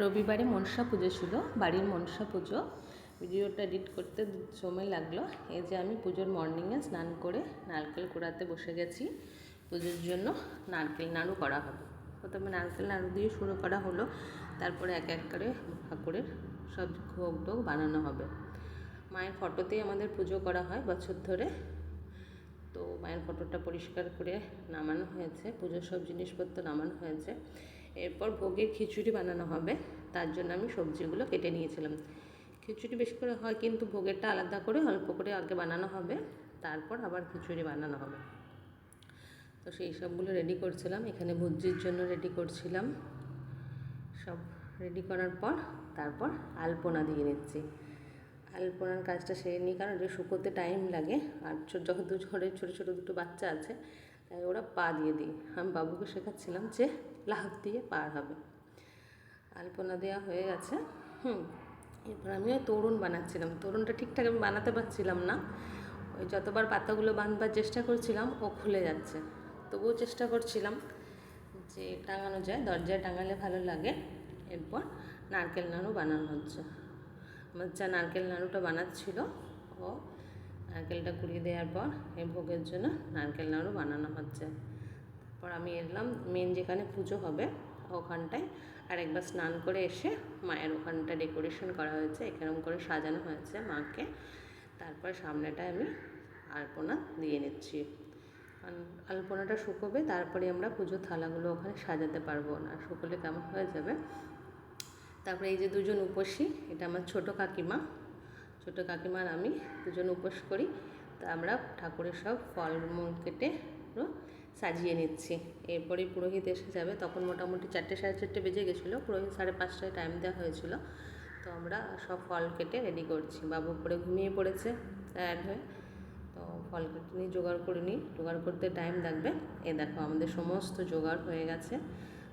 রবিবারে মনসা পুজো ছিল, বাড়ির মনসা পুজো। ভিডিওটা এডিট করতে সময় লাগল। এই যে আমি পুজোর মর্নিংয়ে স্নান করে নারকেল কুড়াতে বসে গেছি। পুজোর জন্য নারকেল নাড়ু করা হবে। প্রথমে নারকেল নাড়ু দিয়ে শুরু করা হলো। তারপরে এক এক করে ঠাকুরের সব ভোগ টোগ বানানো হবে। মায়ের ফটোতেই আমাদের পুজো করা হয় বছর ধরে। তো মায়ের ফটোটা পরিষ্কার করে নামানো হয়েছে, পুজোর সব জিনিসপত্র নামানো হয়েছে। এরপর ভোগের খিচুড়ি বানানো হবে, তার জন্য আমি সবজিগুলো কেটে নিয়েছিলাম। খিচুড়ি বেশি করে হয়, কিন্তু ভোগেরটা আলাদা করে, অল্প করে আগে বানানো হবে, তারপর আবার খিচুড়ি বানানো হবে। তো সেই সবগুলো রেডি করছিলাম, এখানে ভুজির জন্য রেডি করছিলাম। সব রেডি করার পর, তারপর আলপনা দিয়ে নিচ্ছি। আলপনার কাজটা সেরে নিই, কারণ এটা শুকোতে টাইম লাগে। আর যখন দু ঘরের ছোটো ছোটো দুটো বাচ্চা আছে, তাই ওরা পা দিয়ে দিই। আমি বাবুকে শেখাচ্ছিলাম যে লাভ দিয়ে পার হবে। আলপনা দেওয়া হয়ে গেছে। হুম, এরপর আমি ওই তরুণ বানাচ্ছিলাম। তরুণটা ঠিকঠাক আমি বানাতে পারছিলাম না। ওই যতবার পাতাগুলো বাঁধবার চেষ্টা করছিলাম, ও খুলে যাচ্ছে। তবুও চেষ্টা করছিলাম যে টাঙানো যায়, দরজায় টাঙালে ভালো লাগে। এরপর নারকেল নাড়ু বানানো হচ্ছে। যা নারকেল নাড়ুটা বানাচ্ছিল ও, নারকেলটা কুড়িয়ে দেওয়ার পর এই ভোগের জন্য নারকেল নাড়ু বানানো হচ্ছে। তারপর আমি এলাম মেন যেখানে পুজো হবে ওখানটায় আর একবার স্নান করে এসে মায়ের ওখানটা ডেকোরেশন করা হয়েছে, এরকম করে সাজানো হয়েছে মাকে। তারপর সামনেটায় আমি আলপনা দিয়ে নিচ্ছি। আলপনাটা শুকোবে, তারপরে আমরা পুজোর থালাগুলো ওখানে সাজাতে পারব না, শুকোলে কেমন হয়ে যাবে? তারপরে এই যে দুজন উপসী, এটা আমার ছোট কাকিমা। ছোট কাকিমার আমি দুজন উপোস করি। তা আমরা ঠাকুরের সব ফলমূল কেটে পুরো সাজিয়ে নিচ্ছি। এরপরে পুরোহিত এসে যাবে। তখন মোটামুটি চারটে সাড়ে চারটে বেজে গেছিল। পুরোহিত সাড়ে পাঁচটায় টাইম দেওয়া হয়েছিল। তো আমরা সব ফল কেটে রেডি করছি। বাবু পরে ঘুমিয়ে পড়েছে টায়ার্ড হয়ে। তো ফল কেটে নিয়ে জোগাড় করে নিই। জোগাড় করতে টাইম লাগবে। এ দেখো আমাদের সমস্ত জোগাড় হয়ে গেছে।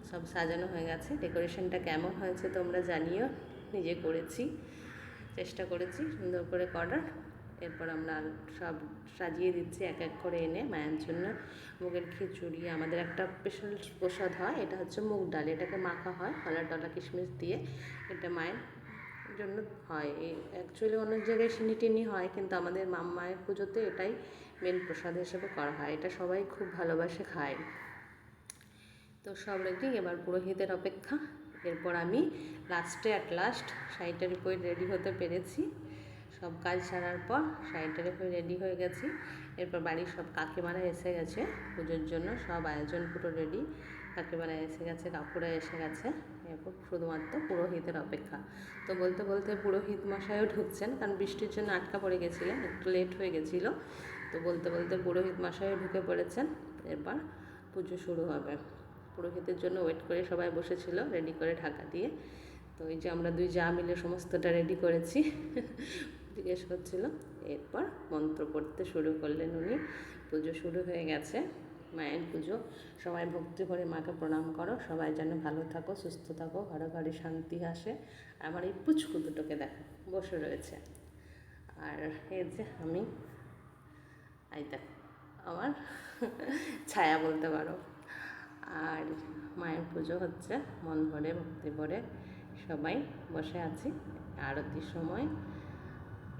সব সাজানো হয়ে গেছে। ডেকোরেশনটা কেমন হয়েছে তোমরা জানিও। নিজে করেছি, চেষ্টা করেছি সুন্দর করে করার। এরপর আমরা সব সাজিয়ে দিচ্ছি, এক এক করে এনে মায়ের জন্য মুগের খিচুড়ি। আমাদের একটা স্পেশাল প্রসাদ হয়, এটা হচ্ছে মুগ ডাল। এটাকে মাখা হয় কলা টলা, কিশমিশ দিয়ে এটা মায়ের জন্য হয়। অ্যাকচুয়ালি অনেক জায়গায় সিনি টিনি হয়, কিন্তু আমাদের মাম মায়ের পুজোতে এটাই মেন প্রসাদ হিসেবে করা হয়। এটা সবাই খুব ভালোবাসে খায়। তো সব রেডি এবার পুরোহিতের অপেক্ষা। এরপর আমি লাস্টে অ্যাট লাস্ট শাড়িটার উপরে রেডি হতে পেরেছি। সব কাজ সারার পর শাড়িটার উপরে রেডি হয়ে গেছি। এরপর বাড়ির সব কাকিমারা এসে গেছে। পুজোর জন্য সব আয়োজন পুরো রেডি কাকিমারা এসে গেছে, কাকুরা এসে গেছে। এরপর শুধুমাত্র পুরোহিতের অপেক্ষা। তো বলতে বলতে পুরোহিত মশাইও ঢুকছেন, কারণ বৃষ্টির জন্য আটকা পড়ে গেছিলেন, একটু লেট হয়ে গেছিল। তো বলতে বলতে পুরোহিত মশাইও ঢুকে পড়েছেন। এরপর পুজো শুরু হবে। পুরোহিতের জন্য ওয়েট করে সবাই বসেছিল রেডি করে ঢাকা দিয়ে। তো এই যে আমরা দুই যা মিলে সমস্তটা রেডি করেছি, জিজ্ঞেস করছিল। এরপর মন্ত্র পড়তে শুরু করলেন উনি। পুজো শুরু হয়ে গেছে, মায়ের পুজো। সবাই ভক্তি করে মাকে প্রণাম করো, সবাই যেন ভালো থাকো, সুস্থ থাকো, ঘরে ঘরে শান্তি আসে। আমার এই পুচকু দুটোকে দেখো, বসে রয়েছে। আর এই যে আমি, এই দেখো, আমার ছায়া বলতে পারো। আর মায়ের পুজো হচ্ছে, মন ভরে, ভক্তি ভরে সবাই বসে আছি, আরতির সময়।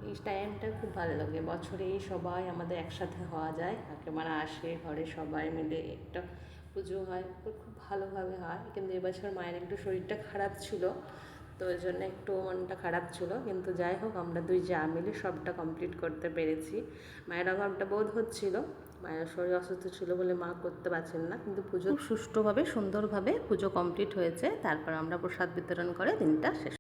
এই টাইমটা খুব ভালো লাগে। বছরে সবাই আমাদের একসাথে হওয়া যায় একেবারে আসে, ঘরে সবাই মিলে একটা পুজো হয়, খুব ভালোভাবে হয়। কিন্তু এবছর মায়ের একটু শরীরটা খারাপ ছিল। তো ওই জন্য একটু মনটা খারাপ ছিল। কিন্তু যাই হোক, আমরা দুই যা মিলে সবটা কমপ্লিট করতে পেরেছি। মায়ের অভাবটা বোধ হচ্ছিল। মায়ের শরীর অসুস্থ ছিল বলে মা করতে পারছেন না। কিন্তু পুজো সুষ্ঠুভাবে, সুন্দরভাবে পুজো কমপ্লিট হয়েছে। তারপর আমরা প্রসাদ বিতরণ করে দিনটা শেষ